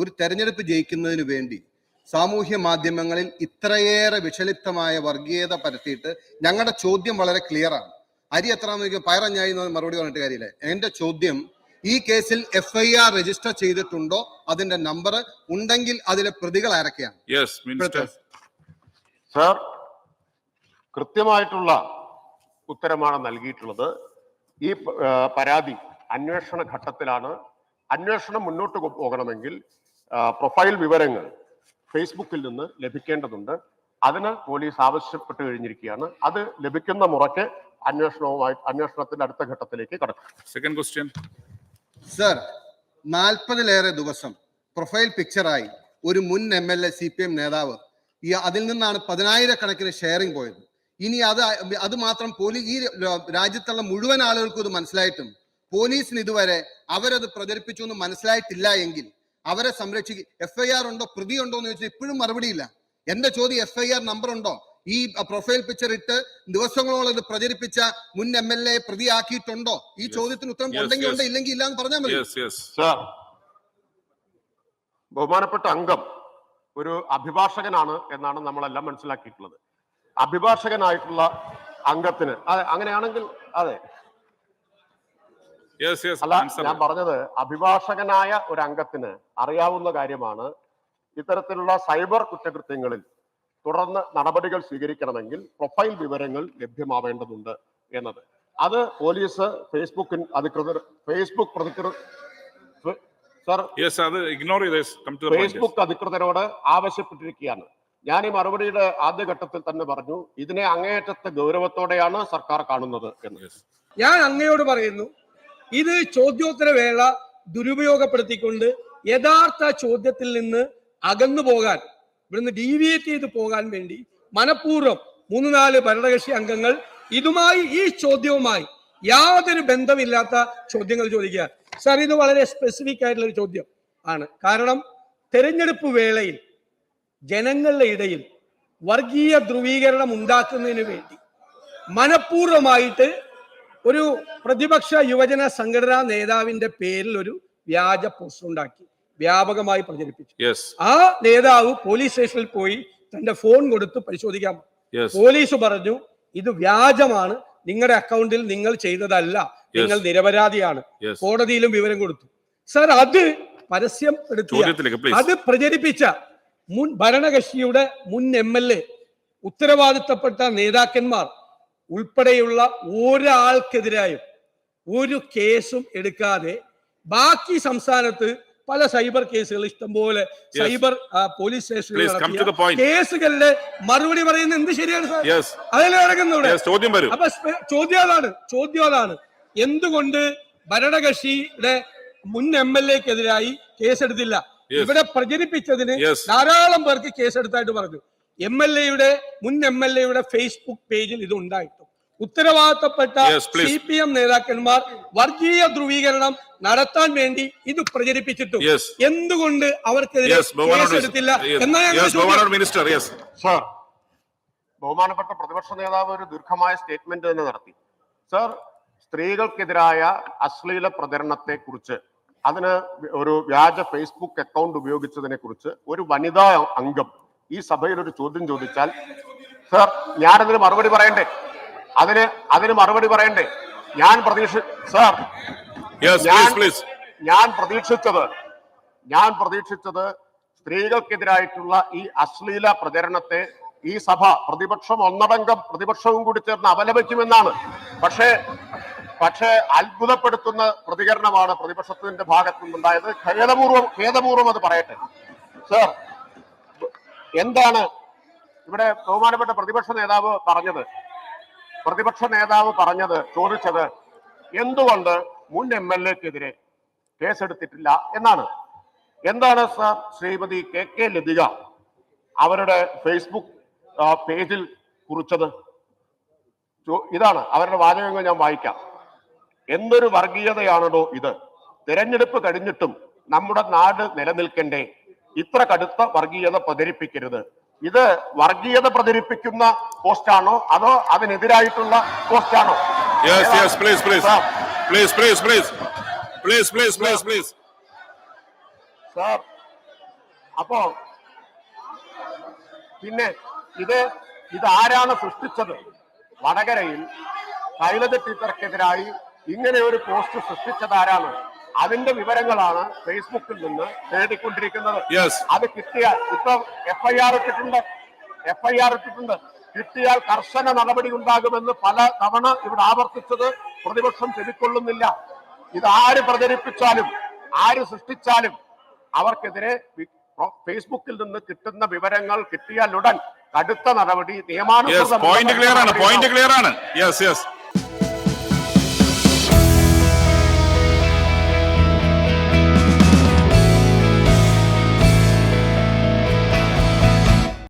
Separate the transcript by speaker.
Speaker 1: ഒരു തെരഞ്ഞെടുപ്പ് ജയിക്കുന്നതിന് വേണ്ടി സാമൂഹ്യ മാധ്യമങ്ങളിൽ ഇത്രയേറെ വിഷലിപ്തമായ വർഗീയത പരത്തിയിട്ട് ഞങ്ങളുടെ ചോദ്യം വളരെ ക്ലിയർ ആണ്. അരി എത്രാന്ന് പയറഞ്ഞായി എന്ന് മറുപടി പറഞ്ഞിട്ട് കാര്യമില്ല. എന്റെ ചോദ്യം ഈ കേസിൽ എഫ് ഐ ആർ രജിസ്റ്റർ ചെയ്തിട്ടുണ്ടോ? അതിന്റെ നമ്പർ ഉണ്ടെങ്കിൽ അതിലെ പ്രതികൾ ആരൊക്കെയാണ്?
Speaker 2: യെസ് മിനിസ്റ്റർ
Speaker 3: സർ കൃത്യമായിട്ടുള്ള ഉത്തരമാണ് നൽകിയിട്ടുള്ളത്. ഈ പരാതി അന്വേഷണ ഘട്ടത്തിലാണ്. അന്വേഷണം മുന്നോട്ട് പോകണമെങ്കിൽ പ്രൊഫൈൽ വിവരങ്ങൾ ഫേസ്ബുക്കിൽ നിന്ന് ലഭിക്കേണ്ടതുണ്ട്. അതിന് പോലീസ് ആവശ്യപ്പെട്ട് കഴിഞ്ഞിരിക്കുകയാണ്. അത് ലഭിക്കുന്ന മുറയ്ക്ക് അന്വേഷണവുമായി അന്വേഷണത്തിന്റെ അടുത്ത ഘട്ടത്തിലേക്ക് കടക്കും.
Speaker 2: സെക്കൻഡ് ക്വസ്റ്റ്യൻ
Speaker 1: സർ നാൽപ്പതിലേറെ ദിവസം പ്രൊഫൈൽ പിക്ചറായി ഒരു മുൻ M L A C P M നേതാവ് ഈ അതിൽ നിന്നാണ് പതിനായിരക്കണക്കിന് ഷെയറിംഗ് പോയത്. ഇനി അത് അത് മാത്രം പോലീസ് ഈ രാജ്യത്തുള്ള മുഴുവൻ ആളുകൾക്കും ഇത് മനസ്സിലായിട്ടും പോലീസിന് ഇതുവരെ അവരത് പ്രചരിപ്പിച്ചു എന്ന് മനസ്സിലായിട്ടില്ല എങ്കിൽ അവരെ സംരക്ഷിക്കും എഫ് ഐ ആർ ഉണ്ടോ പ്രതി ഉണ്ടോ എന്ന് ചോദിച്ചാൽ ഇപ്പോഴും മറുപടിയില്ല. എന്റെ ചോദ്യം എഫ് ഐ ആർ നമ്പർ ഉണ്ടോ? ഈ പ്രൊഫൈൽ പിക്ചർ ഇട്ട് ദിവസങ്ങളോളം ഇത് പ്രചരിപ്പിച്ച മുൻ എം എൽ എ പ്രതിയാക്കിയിട്ടുണ്ടോ? ഈ ചോദ്യത്തിന് ഉത്തരം
Speaker 2: Yes,
Speaker 1: ഉണ്ടെങ്കിൽ ഉണ്ട് ഇല്ലെങ്കിൽ ഇല്ല എന്ന് പറഞ്ഞാൽ മതി.
Speaker 2: യെസ് യെസ്
Speaker 3: സർ ബഹുമാനപ്പെട്ട അംഗം ഒരു അഭിഭാഷകനാണ് എന്നാണ് നമ്മളെല്ലാം മനസ്സിലാക്കിയിട്ടുള്ളത്. അഭിഭാഷകനായിട്ടുള്ള അംഗത്തിന് അതെ അങ്ങനെയാണെങ്കിൽ അതെ. അല്ല ഞാൻ പറഞ്ഞത് അഭിഭാഷകനായ ഒരു അംഗത്തിന് അറിയാവുന്ന കാര്യമാണ്. ഇത്തരത്തിലുള്ള സൈബർ കുറ്റകൃത്യങ്ങളിൽ തുടർന്ന് നടപടികൾ സ്വീകരിക്കണമെങ്കിൽ പ്രൊഫൈൽ വിവരങ്ങൾ ലഭ്യമാവേണ്ടതുണ്ട് എന്നത്. അത് പോലീസ് ഫേസ്ബുക്കിൻ അധികൃതർ ഫേസ്ബുക്ക് പ്രതികൃ സർ
Speaker 2: യെസ് അത് ഇഗ്നോർ ചെയ്ത് come to the point
Speaker 3: Facebook അധികൃതരോട് ആവശ്യപ്പെട്ടിരിക്കുകയാണ്. ഞാൻ ഈ മറുപടിയുടെ ആദ്യഘട്ടത്തിൽ തന്നെ പറഞ്ഞു ഇതിനെ അങ്ങേയറ്റത്തെ ഗൗരവത്തോടെയാണ് സർക്കാർ കാണുന്നത് എന്ന്.
Speaker 4: ഞാൻ അങ്ങയോട് പറയുന്നു ഇത് ചോദ്യോത്തര വേള ദുരുപയോഗപ്പെടുത്തിക്കൊണ്ട് യഥാർത്ഥ ചോദ്യത്തിൽ നിന്ന് അകന്നു പോകാൻ ഇവിടുന്ന് ഡീവിയേറ്റ് ചെയ്ത് പോകാൻ വേണ്ടി മനഃപൂർവം മൂന്ന് നാല് ഭരണകക്ഷി അംഗങ്ങൾ ഇതുമായി ഈ ചോദ്യവുമായി യാതൊരു ബന്ധമില്ലാത്ത ചോദ്യങ്ങൾ ചോദിക്കുക. സാർ ഇത് വളരെ സ്പെസിഫിക് ആയിട്ടുള്ള ഒരു ചോദ്യം ആണ്. കാരണം തെരഞ്ഞെടുപ്പ് വേളയിൽ ജനങ്ങളുടെ ഇടയിൽ വർഗീയ ധ്രുവീകരണം ഉണ്ടാക്കുന്നതിന് വേണ്ടി മനഃപൂർവമായിട്ട് ഒരു പ്രതിപക്ഷ യുവജന സംഘടനാ നേതാവിന്റെ പേരിൽ ഒരു വ്യാജ പോസ്റ്റർ ഉണ്ടാക്കി വ്യാപകമായി പ്രചരിപ്പിച്ചു. ആ നേതാവ് പോലീസ് സ്റ്റേഷനിൽ പോയി തന്റെ ഫോൺ കൊടുത്ത്
Speaker 2: പരിശോധിക്കാം
Speaker 4: പോലീസ് പറഞ്ഞു ഇത് വ്യാജമാണ് നിങ്ങളുടെ അക്കൗണ്ടിൽ നിങ്ങൾ ചെയ്തതല്ല നിങ്ങൾ നിരപരാധിയാണ്. കോടതിയിലും വിവരം കൊടുത്തു. സർ അത് പരസ്യം എടുത്തിയ അത് പ്രചരിപ്പിച്ച മുൻ ഭരണകക്ഷിയുടെ മുൻ എം എൽ എ ഉത്തരവാദിത്തപ്പെട്ട നേതാക്കന്മാർ ഉൾപ്പെടെയുള്ള ഒരാൾക്കെതിരായും ഒരു കേസും എടുക്കാതെ ബാക്കി സംസ്ഥാനത്ത് പല സൈബർ കേസുകൾ ഇഷ്ടംപോലെ സൈബർ പോലീസ്
Speaker 2: സ്റ്റേഷനിൽ.
Speaker 4: കേസുകളിലെ മറുപടി പറയുന്നത് എന്ത് ശരിയാണ് സാർ? അതിൽ നടക്കുന്നു
Speaker 2: ചോദ്യം വരും.
Speaker 4: അപ്പൊ ചോദ്യം അതാണ് ചോദ്യം അതാണ്. എന്തുകൊണ്ട് ഭരണകക്ഷിയുടെ മുൻ എം എൽ എക്കെതിരായി കേസെടുത്തില്ല? ഇവിടെ പ്രചരിപ്പിച്ചതിന്. ധാരാളം പേർക്ക് കേസെടുത്തായിട്ട് പറഞ്ഞു. എം എൽ എയുടെ മുൻ എം എൽ എയുടെ ഫേസ്ബുക്ക് പേജിൽ ഇത് ഉണ്ടായിട്ടു. ഉത്തരവാദിത്തപ്പെട്ട സി പി എം നേതാക്കന്മാർ വർഗീയ ധ്രുവീകരണം നടത്താൻ വേണ്ടി ഇത് പ്രചരിപ്പിച്ചിട്ടു. എന്തുകൊണ്ട് അവർക്കെതിരെ കേസെടുത്തില്ല
Speaker 2: മിനിസ്റ്റർ.
Speaker 3: സർ ബഹുമാനപ്പെട്ട പ്രതിപക്ഷ നേതാവ് ഒരു ദീർഘമായ സ്റ്റേറ്റ്മെന്റ് തന്നെ നടത്തി. സർ സ്ത്രീകൾക്കെതിരായ അശ്ലീല പ്രചരണത്തെ കുറിച്ച് അതിന് ഒരു വ്യാജ ഫേസ്ബുക്ക് അക്കൗണ്ട് ഉപയോഗിച്ചതിനെ കുറിച്ച് ഒരു വനിതാ അംഗം ഈ സഭയിൽ ഒരു ചോദ്യം ചോദിച്ചാൽ സർ ഞാനതിന് മറുപടി പറയണ്ടേ? അതിന് അതിന് മറുപടി പറയണ്ടേ? ഞാൻ പ്രതീക്ഷ സർ ഞാൻ ഞാൻ പ്രതീക്ഷിച്ചത് ഞാൻ പ്രതീക്ഷിച്ചത് സ്ത്രീകൾക്കെതിരായിട്ടുള്ള ഈ അശ്ലീല പ്രചരണത്തെ ഈ സഭ പ്രതിപക്ഷം ഒന്നടങ്കം പ്രതിപക്ഷവും കൂടി ചേർന്ന് അപലപിക്കുമെന്നാണ്. പക്ഷേ പക്ഷേ അത്ഭുതപ്പെടുത്തുന്ന പ്രതികരണമാണ് പ്രതിപക്ഷത്തിന്റെ ഭാഗത്തു നിന്നുണ്ടായത് ഖേദപൂർവം ഖേദപൂർവം അത് പറയട്ടെ. സർ എന്താണ് ഇവിടെ ബഹുമാനപ്പെട്ട പ്രതിപക്ഷ നേതാവ് പറഞ്ഞത്? പ്രതിപക്ഷ നേതാവ് പറഞ്ഞത് ചോദിച്ചത് എന്തുകൊണ്ട് മുൻ എം എൽ എക്കെതിരെ കേസെടുത്തിട്ടില്ല എന്നാണ്. എന്താണ് sir Shrimathi K K Lathika അവരുടെ ഫേസ്ബുക്ക് പേജിൽ കുറിച്ചത്? ഇതാണ് അവരുടെ വാചകങ്ങൾ ഞാൻ വായിക്കാം. എന്തൊരു വർഗീയതയാണോ ഇത്? തിരഞ്ഞെടുപ്പ് കഴിഞ്ഞിട്ടും നമ്മുടെ നാട് നിലനിൽക്കണ്ടേ? ഇത്ര കടുത്ത വർഗീയത പ്രചരിപ്പിക്കരുത്. ഇത് വർഗീയത പ്രചരിപ്പിക്കുന്ന പോസ്റ്റാണോ അതോ അതിനെതിരായിട്ടുള്ള പോസ്റ്റാണോ സാർ. അപ്പോ പിന്നെ ഇത് ഇത് ആരാണ് സൃഷ്ടിച്ചത്? വടകരയിൽ ശൈലജ ടീച്ചർക്കെതിരായി ഇങ്ങനെ ഒരു പോസ്റ്റ് സൃഷ്ടിച്ചത് ആരാണ്? അതിന്റെ വിവരങ്ങളാണ് ഫേസ്ബുക്കിൽ നിന്ന് തേടിക്കൊണ്ടിരിക്കുന്നത്. അത് കിട്ടിയാൽ ഇപ്പൊ എഫ്ഐആർ ഇട്ടിട്ടുണ്ട് എഫ്ഐആർ ഇട്ടിട്ടുണ്ട് കിട്ടിയാൽ കർശന നടപടി ഉണ്ടാകുമെന്ന് പല തവണ ഇവിടെ ആവർത്തിച്ചത് പ്രതിപക്ഷം ചെവിക്കൊള്ളുന്നില്ല ഇത് ആര് പ്രചരിപ്പിച്ചാലും ആര് സൃഷ്ടിച്ചാലും അവർക്കെതിരെ ഫേസ്ബുക്കിൽ നിന്ന് കിട്ടുന്ന വിവരങ്ങൾ കിട്ടിയാൽ ഉടൻ കടുത്ത നടപടി നിയമാനുസൃതമാണ്
Speaker 2: പോയിന്റ് ക്ലിയർ ആണ്,
Speaker 3: പോയിന്റ്
Speaker 2: ക്ലിയർ ആണ്. Yes yes.